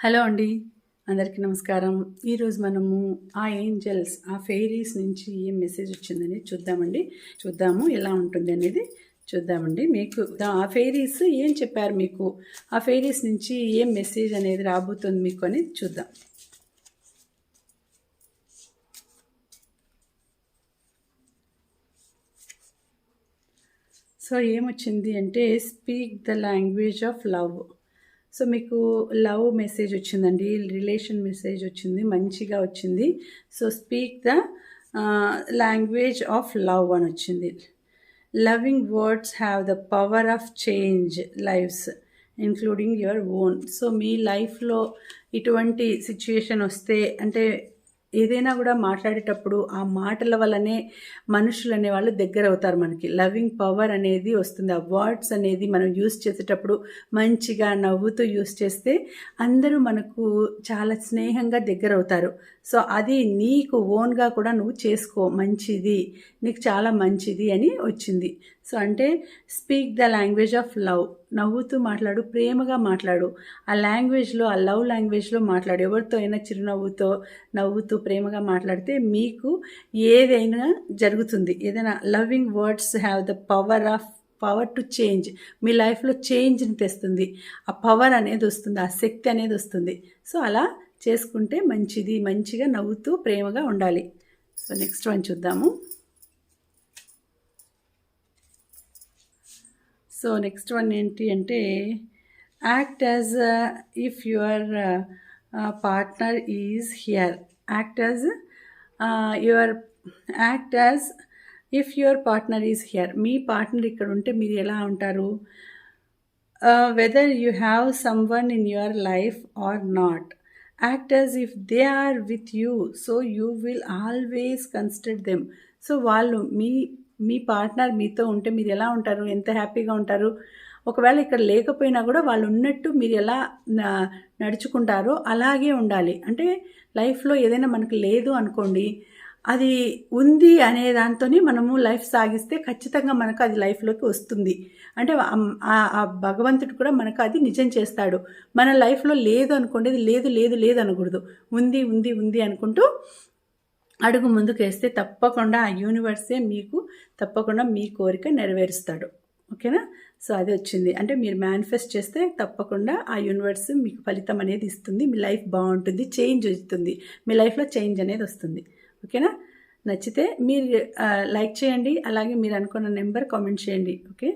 Hello అండి. అందరికీ నమస్కారం. ఈరోజు మనము ఆ ఏంజల్స్ ఆ ఫెయిరీస్ నుంచి ఏం మెసేజ్ వచ్చిందని చూద్దామండి. చూద్దాము ఎలా ఉంటుంది అనేది చూద్దామండి. మీకు ఆ ఫెయిరీస్ ఏం చెప్పారు మీకు? ఆ ఫెయిరీస్ నుంచి ఏం మెసేజ్ అనేది రాబోతుంది మీకు అని చూద్దాం. సో ఏమొచ్చింది అంటే speak the language of love. So మీకు లవ్ మెసేజ్ వచ్చిందండి రిలేషన్ మెసేజ్ వచ్చింది మంచిగా వచ్చింది. So speak the language of love అని వచ్చింది. Loving words have the power of change lives including your own. So మీ లైఫ్లో ఇటువంటి సిచ్యుయేషన్ వస్తే అంటే ఏదైనా కూడా మాట్లాడేటప్పుడు ఆ మాటల వల్లనే మనుషులు అనేవాళ్ళు దగ్గర అవుతారు మనకి. లవింగ్ పవర్ అనేది వస్తుంది. ఆ వర్డ్స్ అనేది మనం యూస్ చేసేటప్పుడు మంచిగా నవ్వుతూ యూస్ చేస్తే అందరూ మనకు చాలా స్నేహంగా దగ్గర అవుతారు సో అది నీకు ఓన్గా కూడా నువ్వు చేసుకో. మంచిది. నీకు చాలా మంచిది అని వచ్చింది. సో అంటే speak the language of love. నవ్వుతూ మాట్లాడు ప్రేమగా మాట్లాడు. ఆ లాంగ్వేజ్లో ఆ లవ్ లాంగ్వేజ్లో మాట్లాడు. ఎవరితో అయినా చిరునవ్వుతో నవ్వుతూ ప్రేమగా మాట్లాడితే మీకు ఏదైనా జరుగుతుంది. ఏదైనా loving words have the power of power to change మీ లైఫ్లో చేంజ్ని తెస్తుంది. ఆ పవర్ అనేది వస్తుంది ఆ శక్తి అనేది వస్తుంది. సో అలా చేసుకుంటే మంచిది. మంచిగా నవ్వుతూ ప్రేమగా ఉండాలి. సో నెక్స్ట్ వన్ చూద్దాము. సో నెక్స్ట్ వన్ ఏంటి అంటే act as if your partner is here act as your act as if your partner is here me partner ఇక్కడ ఉంటే మీరు ఎలా ఉంటారు? Whether you have someone in your life or not act as if they are with you so you will always consider them so వాళ్ళు మీ మీ partner మీతో ఉంటే మీరు ఎలా ఉంటారు? ఎంత హ్యాపీగా ఉంటారు? ఒకవేళ ఇక్కడ లేకపోయినా కూడా వాళ్ళు ఉన్నట్టు మీరు ఎలా నడుచుకుంటారో అలాగే ఉండాలి. అంటే లైఫ్లో ఏదైనా మనకు లేదు అనుకోండి అది ఉంది అనే దాంతోనే మనము లైఫ్ సాగిస్తే ఖచ్చితంగా మనకు అది లైఫ్లోకి వస్తుంది. అంటే ఆ భగవంతుడు కూడా మనకు అది నిజం చేస్తాడు. మన లైఫ్లో లేదు అనుకోండి అది లేదు లేదు లేదు అనకూడదు. ఉంది ఉంది ఉంది అనుకుంటూ అడుగు ముందుకు వేస్తే తప్పకుండా ఆ యూనివర్సే మీకు తప్పకుండా మీ కోరిక నెరవేరుస్తాడు. ఓకేనా? సో అది వచ్చింది. అంటే మీరు మేనిఫెస్ట్ చేస్తే తప్పకుండా ఆ యూనివర్స్ మీకు ఫలితం అనేది ఇస్తుంది. మీ లైఫ్ బాగుంటుంది. చేంజ్ వస్తుంది. మీ లైఫ్లో చేంజ్ అనేది వస్తుంది. ఓకేనా? నచ్చితే మీరు లైక్ చేయండి. అలాగే మీరు అనుకున్న నెంబర్ కామెంట్ చేయండి. ఓకే?